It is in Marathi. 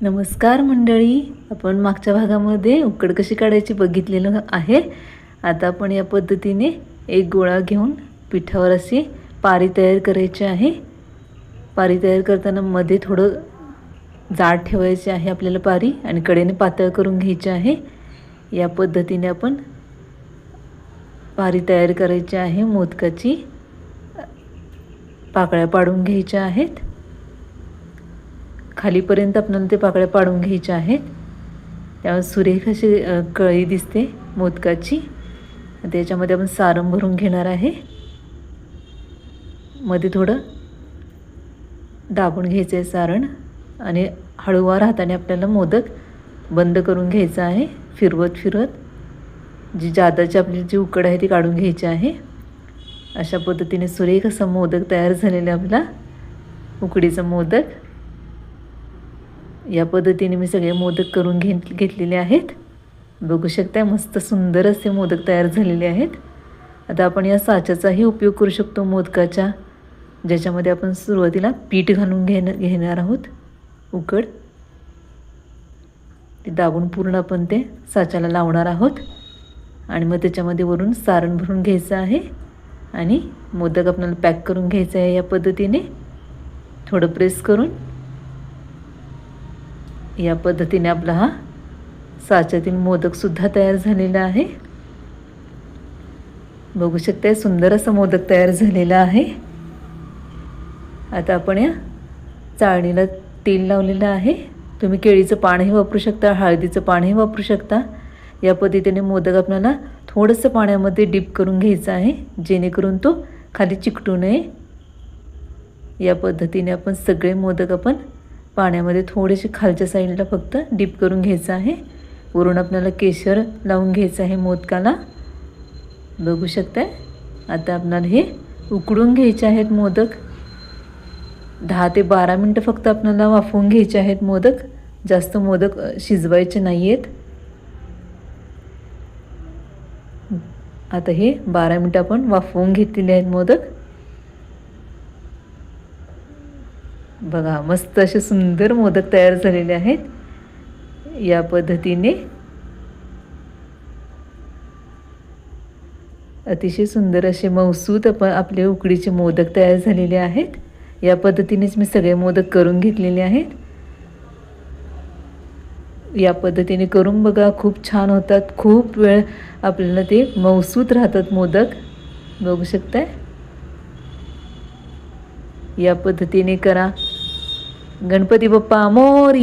नमस्कार मंडळी. आपण मागच्या भागामध्ये उकड कशी काढायची बघितलेलं आहे. आता आपण या पद्धतीने एक गोळा घेऊन पिठावर अशी पारी तयार करायची आहे. पारी तयार करताना मध्ये थोडं जाड ठेवायचे आहे आपल्याला पारी आणि कडेने पातळ करून घ्यायची आहे. या पद्धतीने आपण पारी तयार करायची आहे. मोदकाची पाकळ्या पाडून घ्यायच्या आहेत. खालीपर्यंत आपल्याला ते पाकळ्या पाडून घ्यायच्या आहेत. त्यावर सुरेख अशी कळी दिसते मोदकाची. त्याच्यामध्ये आपण सारं भरून घेणार आहे. मध्ये थोडं दाबून घ्यायचं आहे सारण आणि हळूवार हाताने आपल्याला मोदक बंद करून घ्यायचं आहे. फिरवत फिरवत जी जादाची आपली जी उकड आहे ती काढून घ्यायची आहे. अशा पद्धतीने सुरेख असा मोदक तयार झालेला आपला उकडीचा मोदक. या पद्धतीने मी सगळे मोदक करून घे घेतलेले आहेत. बघू शकता मस्त सुंदर असे मोदक तयार झालेले आहेत. आता आपण या साच्याचाही उपयोग करू शकतो मोदकाच्या ज्याच्यामध्ये आपण सुरुवातीला पीठ घालून घेण घेणार आहोत. उकड ते दाबून पूर्ण आपण ते साच्याला लावणार आहोत. आणि मग त्याच्यामध्ये वरून सारण भरून घ्यायचं आहे. आणि मोदक आपल्याला पॅक करून घ्यायचं आहे या पद्धतीने. थोडं प्रेस करून या पद्धतीने आपला हा साच्यातील मोदकसुद्धा तयार झालेला आहे. बघू शकते सुंदर असं मोदक तयार झालेला आहे. आता आपण या चाळणीला तेल लावलेलं आहे. तुम्ही केळीचं पानही वापरू शकता हळदीचं पानही वापरू शकता. या पद्धतीने मोदक आपल्याला थोडंसं पाण्यामध्ये डीप करून घ्यायचं आहे जेणेकरून तो खाली चिकटू नये. या पद्धतीने आपण सगळे मोदक आपण पाण्यामध्ये थोडेसे खालच्या साईडला फक्त डीप करून घ्यायचं आहे. वरून आपल्याला केशर लावून घ्यायचं आहे मोदकाला. बघू शकताय? आता आपल्याला हे उकडून घ्यायचे आहेत मोदक. दहा ते बारा मिनटं फक्त आपल्याला वाफवून घ्यायचे आहेत मोदक. जास्त मोदक शिजवायचे नाही आहेत आता हे बारा मिनटं आपण वाफवून घेतलेले आहेत मोदक. बघा मस्त असे सुंदर मोदक तयार झालेले आहेत. या पद्धतीने अतिशय सुंदर असे मौसूत आपण आपले उकडीचे मोदक तयार झालेले आहेत. या पद्धतीनेच मी सगळे मोदक करून घेतलेले आहेत. या पद्धतीने करून बघा खूप छान होतात. खूप वेळ आपल्याला ते मौसूत राहतात मोदक. बघू शकताय? या पद्धतीने करा. गणपती बाप्पा मोरी